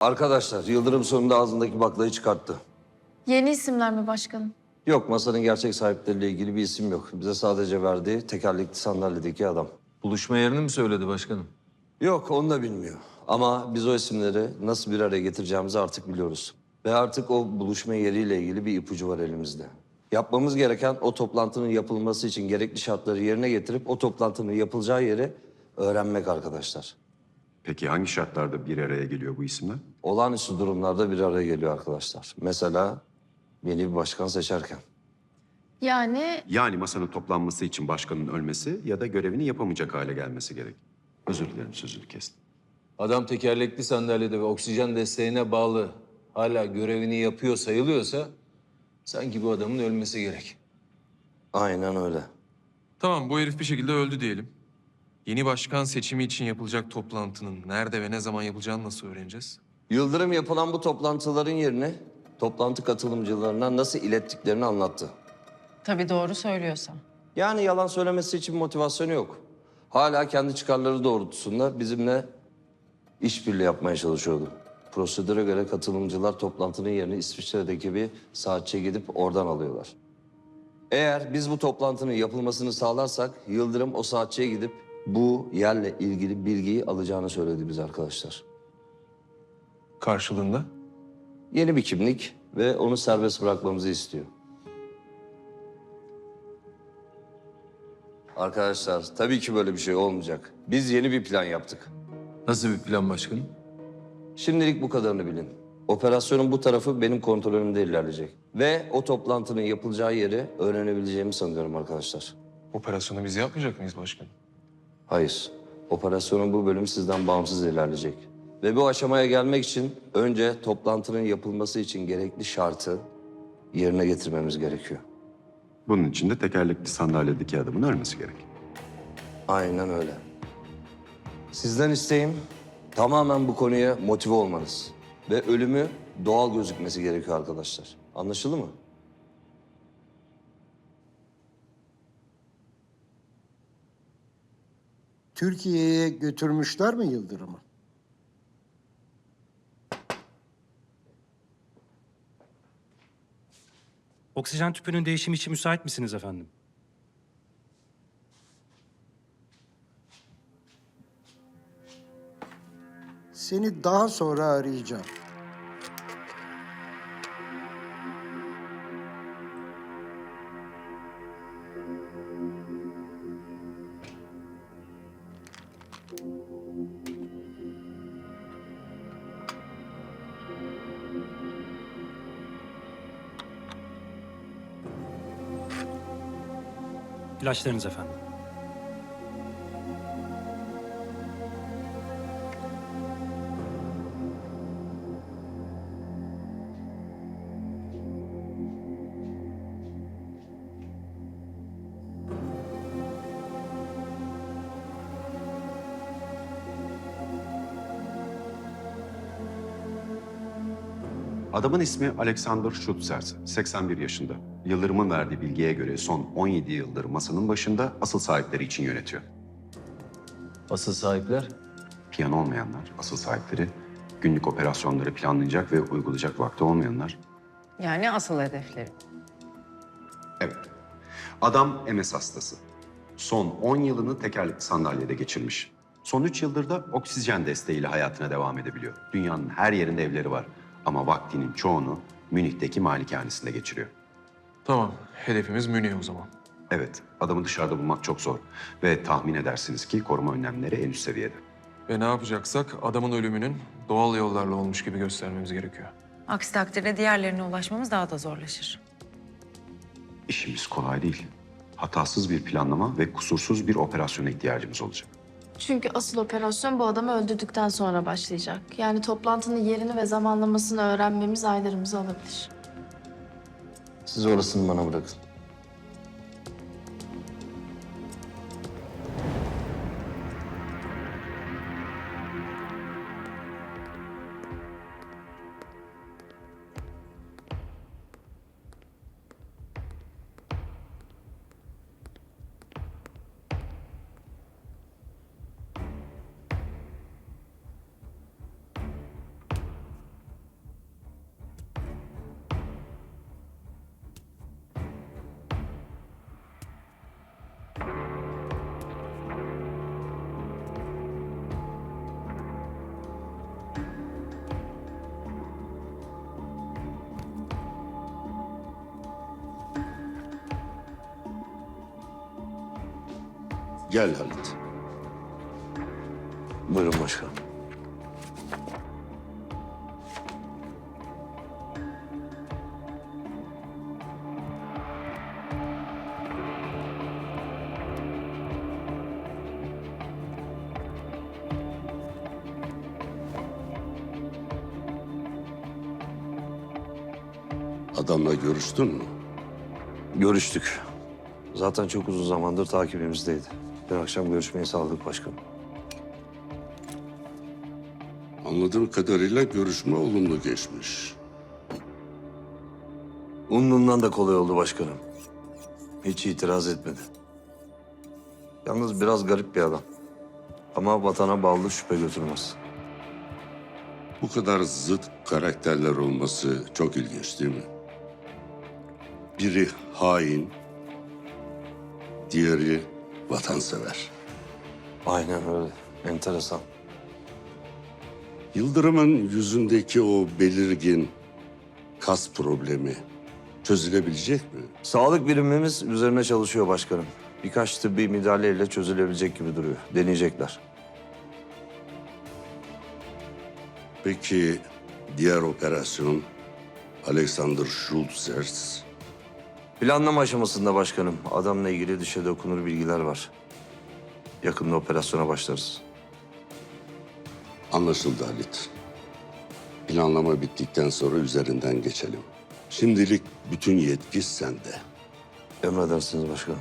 Arkadaşlar Yıldırım sonunda ağzındaki baklayı çıkarttı. Yeni isimler mi başkanım? Yok masanın gerçek sahipleriyle ilgili bir isim yok. Bize sadece verdiği tekerlekli sandalyedeki adam. Buluşma yerini mi söyledi başkanım? Yok onu da bilmiyor. Ama biz o isimleri nasıl bir araya getireceğimizi artık biliyoruz. Ve artık o buluşma yeriyle ilgili bir ipucu var elimizde. Yapmamız gereken o toplantının yapılması için gerekli şartları yerine getirip o toplantının yapılacağı yeri öğrenmek arkadaşlar. Peki hangi şartlarda bir araya geliyor bu isimler? Olağanüstü durumlarda bir araya geliyor arkadaşlar. Mesela yeni bir başkan seçerken. Yani Yani masanın toplanması için başkanın ölmesi ya da görevini yapamayacak hale gelmesi gerek. Özür dilerim sözünü kestim. Adam tekerlekli sandalyede ve oksijen desteğine bağlı hala görevini yapıyor sayılıyorsa sanki bu adamın ölmesi gerek. Aynen öyle. Tamam bu herif bir şekilde öldü diyelim. Yeni başkan seçimi için yapılacak toplantının nerede ve ne zaman yapılacağını nasıl öğreneceğiz? Yıldırım yapılan bu toplantıların yerini toplantı katılımcılarına nasıl ilettiklerini anlattı. Tabii doğru söylüyorsa. Yani yalan söylemesi için motivasyonu yok. Hala kendi çıkarları doğrultusunda bizimle işbirliği yapmaya çalışıyordu. Prosedüre göre katılımcılar toplantının yerini İsviçre'deki bir saatçiye gidip oradan alıyorlar. Eğer biz bu toplantının yapılmasını sağlarsak Yıldırım o saatçiye gidip bu yerle ilgili bilgiyi alacağını söyledi bize arkadaşlar. Karşılığında? Yeni bir kimlik ve onu serbest bırakmamızı istiyor. Arkadaşlar tabii ki böyle bir şey olmayacak. Biz yeni bir plan yaptık. Nasıl bir plan başkanım? Şimdilik bu kadarını bilin. Operasyonun bu tarafı benim kontrolümde ilerleyecek. Ve o toplantının yapılacağı yeri öğrenebileceğimi sanıyorum arkadaşlar. Operasyonu biz yapmayacak mıyız başkanım? Hayır. Operasyonun bu bölümü sizden bağımsız ilerleyecek. Ve bu aşamaya gelmek için önce toplantının yapılması için gerekli şartı yerine getirmemiz gerekiyor. Bunun için de tekerlekli sandalyedeki adamın ölmesi gerek. Aynen öyle. Sizden isteğim tamamen bu konuya motive olmanız. Ve ölümü doğal gözükmesi gerekiyor arkadaşlar. Anlaşıldı mı? Türkiye'ye götürmüşler mi Yıldırım'ı? Oksijen tüpünün değişimi için müsait misiniz efendim? Seni daha sonra arayacağım. İlaçlarınız efendim. Adamın ismi Alexander Schutzer, 81 yaşında. Yıldırım'ın verdiği bilgiye göre son 17 yıldır masanın başında asıl sahipleri için yönetiyor. Asıl sahipler? Piyan olmayanlar, asıl sahipleri, günlük operasyonları planlayacak ve uygulayacak vakti olmayanlar. Yani asıl hedefleri. Evet. Adam MS hastası. Son 10 yılını tekerlekli sandalyede geçirmiş. Son 3 yıldır da oksijen desteğiyle hayatına devam edebiliyor. Dünyanın her yerinde evleri var. Ama vaktinin çoğunu Münih'teki malikanesinde geçiriyor. Tamam hedefimiz Münih o zaman. Evet, adamı dışarıda bulmak çok zor. Ve tahmin edersiniz ki koruma önlemleri en üst seviyede. Ve ne yapacaksak adamın ölümünün doğal yollarla olmuş gibi göstermemiz gerekiyor. Aksi takdirde diğerlerine ulaşmamız daha da zorlaşır. İşimiz kolay değil. Hatasız bir planlama ve kusursuz bir operasyona ihtiyacımız olacak. çünkü asıl operasyon bu adamı öldürdükten sonra başlayacak. Yani toplantının yerini ve zamanlamasını öğrenmemiz aylarımızı alabilir. Siz orasını bana bırakın. Gel Halit. Buyurun başkanım. Adamla görüştün mü? Görüştük. Zaten çok uzun zamandır takibimizdeydi. Dün akşam görüşmeyi sağladık başkanım. Anladığım kadarıyla görüşme olumlu geçmiş. Umduğumdan da kolay oldu başkanım. Hiç itiraz etmedi. Yalnız biraz garip bir adam. Ama vatana bağlı şüphe götürmez. Bu kadar zıt karakterler olması çok ilginç değil mi? Biri hain, diğeri vatansever. Aynen öyle. Enteresan. Yıldırım'ın yüzündeki o belirgin kas problemi çözülebilecek mi? Sağlık birimimiz üzerine çalışıyor başkanım. Birkaç tıbbi müdahaleyle çözülebilecek gibi duruyor. Deneyecekler. Peki diğer operasyon Alexander Schultzers Planlama aşamasında başkanım. Adamla ilgili dişe dokunur bilgiler var. Yakında operasyona başlarız. anlaşıldı Halit. Planlama bittikten sonra üzerinden geçelim. Şimdilik bütün yetki sende. Emredersiniz başkanım.